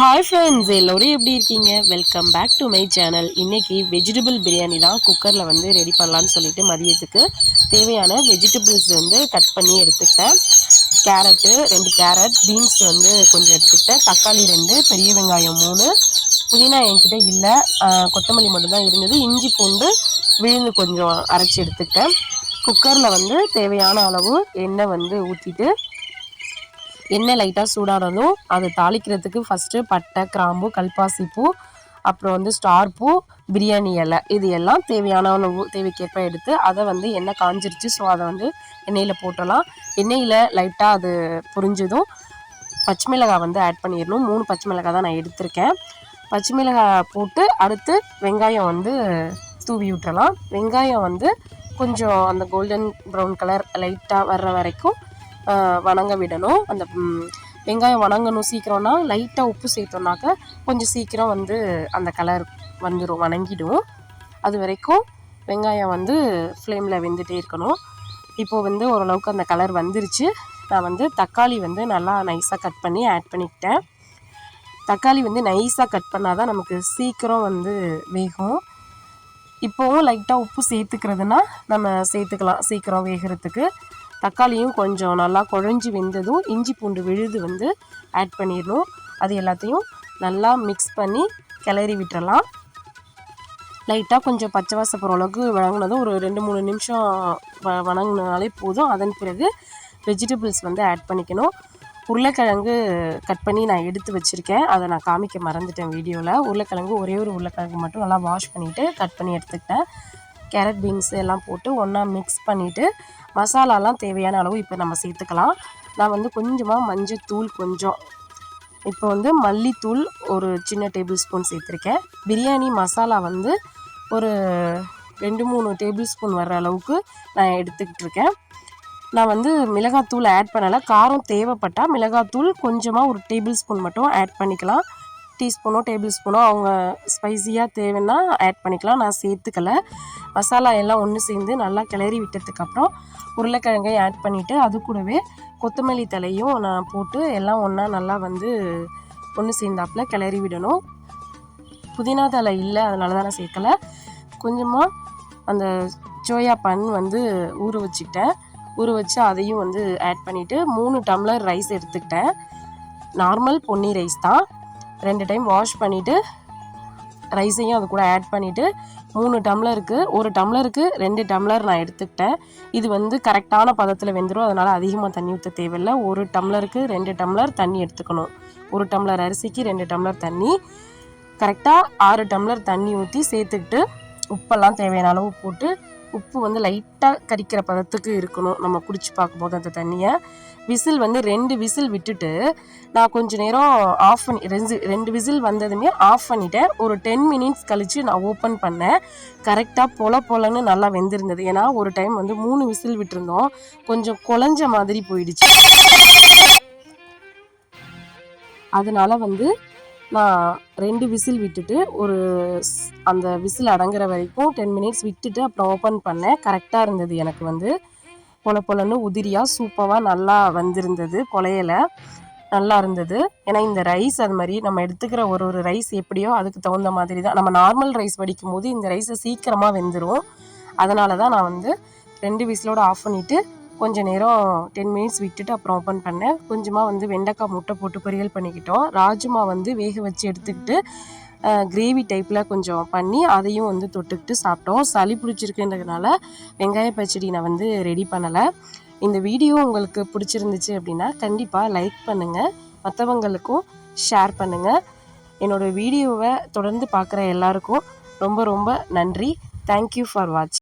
Hi friends எல்லோரும் எப்படி இருக்கீங்க? Welcome back to my channel இன்றைக்கி வெஜிடபிள் பிரியாணி தான் குக்கரில் வந்து ரெடி பண்ணலான்னு சொல்லிட்டு மதியத்துக்கு தேவையான வெஜிடபிள்ஸ் வந்து கட் பண்ணி எடுத்துக்கிட்டேன். கேரட்டு ரெண்டு கேரட் பீன்ஸ் வந்து கொஞ்சம் எடுத்துக்கிட்டேன். தக்காளி ரெண்டு பெரிய வெங்காயம் மூணு. புதினா என்கிட்ட இல்லை. கொத்தமல்லி மட்டும்தான் இருந்தது. இஞ்சி பூண்டு விழுந்து கொஞ்சம் அரைச்சி எடுத்துக்கிட்டேன். குக்கரில் வந்து தேவையான அளவு எண்ணெய் வந்து ஊற்றிட்டு எண்ணெய் லைட்டாக சூடானதும் அதை தாளிக்கிறதுக்கு ஃபஸ்ட்டு பட்டை கிராம்பு கல்பாசி பூ அப்புறம் வந்து ஸ்டார் பூ பிரியாணி இலை. இது எல்லாம் தேவையான உணவு தேவைக்கேற்ப எடுத்து அதை வந்து எண்ணெய் காஞ்சிருச்சு ஸோ அதை வந்து எண்ணெயில் போட்டலாம் எண்ணெயில் லைட்டாக அது புரிஞ்சதும் பச்சை மிளகாய் வந்து ஆட் பண்ணிடணும். மூணு பச்சை மிளகாய் தான் நான் எடுத்திருக்கேன். பச்சை மிளகாய் போட்டு அடுத்து வெங்காயம் வந்து தூவி விட்டுறலாம் வெங்காயம் வந்து கொஞ்சம் அந்த கோல்டன் ப்ரௌன் கலர் லைட்டாக வர்ற வரைக்கும் வணங்க விடணும். அந்த வெங்காயம் வணங்கணும் சீக்கிரம்னா லைட்டாக உப்பு சேர்த்தோம்னாக்க கொஞ்சம் சீக்கிரம் வந்து அந்த கலர் வந்துடும் வணங்கிடும். அது வரைக்கும் வெங்காயம் வந்து ஃப்ளேமில் வெந்துகிட்டே இருக்கணும். இப்போது வந்து ஓரளவுக்கு அந்த கலர் வந்துருச்சு. நான் வந்து தக்காளி வந்து நல்லா நைஸாக கட் பண்ணி ஆட் பண்ணிக்கிட்டேன். தக்காளி வந்து நைஸாக கட் பண்ணால் தான் நமக்கு சீக்கிரம் வந்து வேகும். இப்போவும் லைட்டாக உப்பு சேர்த்துக்கிறதுனா நம்ம சேர்த்துக்கலாம் சீக்கிரம் வேகிறதுக்கு. தக்காளியும் கொஞ்சம் நல்லா குழஞ்சி வெந்ததும் இஞ்சி பூண்டு விழுது வந்து ஆட் பண்ணிடணும். அது எல்லாத்தையும் நல்லா மிக்ஸ் பண்ணி கிளறி விட்டுறலாம். லைட்டாக கொஞ்சம் பச்சை வாசை போகிற அளவுக்கு வழங்கினதும் ஒரு ரெண்டு மூணு நிமிஷம் வ வணங்கினாலே போதும். அதன் பிறகு வெஜிடபிள்ஸ் வந்து ஆட் பண்ணிக்கணும். உருளைக்கிழங்கு கட் பண்ணி நான் எடுத்து வச்சுருக்கேன். அதை நான் காமிக்க மறந்துட்டேன் வீடியோவில் உருளைக்கிழங்கு ஒரே ஒரு உருளைக்கிழங்கு மட்டும் நல்லா வாஷ் பண்ணிவிட்டு கட் பண்ணி எடுத்துக்கிட்டேன். கேரட் பீன்ஸ் எல்லாம் போட்டு ஒன்றா மிக்ஸ் பண்ணிவிட்டு மசாலாலாம் தேவையான அளவு இப்போ நம்ம சேர்த்துக்கலாம். நான் வந்து கொஞ்சமாக மஞ்சள் தூள் கொஞ்சம். இப்போ வந்து மல்லித்தூள் ஒரு சின்ன டேபிள் ஸ்பூன் சேர்த்துருக்கேன். பிரியாணி மசாலா வந்து ஒரு ரெண்டு மூணு டேபிள் ஸ்பூன் வர்ற அளவுக்கு நான் எடுத்துக்கிட்டு இருக்கேன். நான் வந்து மிளகாத்தூள் ஆட் பண்ணலை. காரம் தேவைப்பட்டால் மிளகாத்தூள் கொஞ்சமாக ஒரு டேபிள் ஸ்பூன் மட்டும் ஆட் பண்ணிக்கலாம். டீஸ்பூனோ டேபிள் ஸ்பூனோ அவங்க ஸ்பைஸியாக தேவைன்னா ஆட் பண்ணிக்கலாம். நான் சேர்த்துக்கல. மசாலா எல்லாம் ஒன்று சேர்ந்து நல்லா கிளறி விட்டதுக்கப்புறம் உருளைக்கிழங்கை ஆட் பண்ணிவிட்டு அது கூடவே கொத்தமல்லி தலையும் நான் போட்டு எல்லாம் ஒன்றா நல்லா வந்து ஒன்று சேர்ந்தாப்பில் கிளறி விடணும். புதினா தலை இல்லை அதனால தான் நான் சேர்க்கலை. கொஞ்சமாக அந்த சோயா பன் வந்து ஊற வச்சுக்கிட்டேன். ஊற வச்சு அதையும் வந்து ஆட் பண்ணிவிட்டு மூணு டம்ளர் ரைஸ் எடுத்துக்கிட்டேன். நார்மல் பொன்னி ரைஸ் தான். ரெண்டு டைம் வாஷ் பண்ணிவிட்டு ரைஸையும் அது கூட ஆட் பண்ணிவிட்டு மூணு டம்ளருக்கு ஒரு டம்ளருக்கு ரெண்டு டம்ளர் நான் எடுத்துக்கிட்டேன். இது வந்து கரெக்டான பதத்தில் வெந்துடும் அதனால் அதிகமாக தண்ணி ஊற்ற தேவையில்லை. ஒரு டம்ளருக்கு ரெண்டு டம்ளர் தண்ணி எடுத்துக்கணும். ஒரு டம்ளர் அரிசிக்கு ரெண்டு டம்ளர் தண்ணி. கரெக்டாக ஆறு டம்ளர் தண்ணி ஊற்றி சேர்த்துக்கிட்டு உப்பெல்லாம் தேவையான அளவு போட்டு உப்பு வந்து லைட்டாக கரிக்கிற பதத்துக்கு இருக்கணும். நம்ம குடிச்சு பார்க்கும்போது அந்த தண்ணியை. விசில் வந்து ரெண்டு விசில் விட்டுட்டு நான் கொஞ்சம் நேரம் ஆஃப் பண்ணி ரெண்டு ரெண்டு விசில் வந்ததுமே ஆஃப் பண்ணிட்டேன். ஒரு டென் மினிட்ஸ் கழித்து நான் ஓப்பன் பண்ணேன். கரெக்டாக பொல பொலன்னு நல்லா வெந்திருந்தது. ஏன்னா ஒரு டைம் வந்து மூணு விசில் விட்டுருந்தோம். கொஞ்சம் குழஞ்ச மாதிரி போயிடுச்சு. அதனால வந்து நான் ரெண்டு விசில் விட்டுட்டு ஒரு அந்த விசில் அடங்குற வரைக்கும் டென் மினிட்ஸ் விட்டுட்டு அப்புறம் ஓப்பன் பண்ணேன். கரெக்டாக இருந்தது எனக்கு வந்து. பொல பொலன்னு உதிரியாக சூப்பராக நல்லா வந்திருந்தது குலையலை. நல்லா இருந்தது. ஏன்னா இந்த ரைஸ் அது மாதிரி நம்ம எடுத்துக்கிற ஒரு ஒரு ரைஸ் எப்படியோ அதுக்கு தகுந்த மாதிரி தான். நம்ம நார்மல் ரைஸ் வடிக்கும் போது இந்த ரைஸை சீக்கிரமாக வெந்துடும் அதனால தான் நான் வந்து ரெண்டு விசிலோடு ஆஃப் பண்ணிவிட்டு கொஞ்சம் நேரம் டென் மினிட்ஸ் விட்டுட்டு அப்புறம் ஓப்பன் பண்ணேன். கொஞ்சமாக வந்து வெண்டைக்காய் முட்டை போட்டு பொரியல் பண்ணிக்கிட்டோம். ராஜ்மா வந்து வேக வச்சு எடுத்துக்கிட்டு கிரேவி டைப்பில் கொஞ்சம் பண்ணி அதையும் வந்து தொட்டுக்கிட்டு சாப்பிட்டோம். சளி பிடிச்சிருக்குன்றதுனால வெங்காய பச்சடி நான் வந்து ரெடி பண்ணலை. இந்த வீடியோ உங்களுக்கு பிடிச்சிருந்துச்சு அப்படின்னா கண்டிப்பாக லைக் பண்ணுங்கள் மற்றவங்களுக்கும் ஷேர் பண்ணுங்கள் என்னோடய வீடியோவை தொடர்ந்து பார்க்குற எல்லாருக்கும் ரொம்ப ரொம்ப நன்றி. Thank you for watch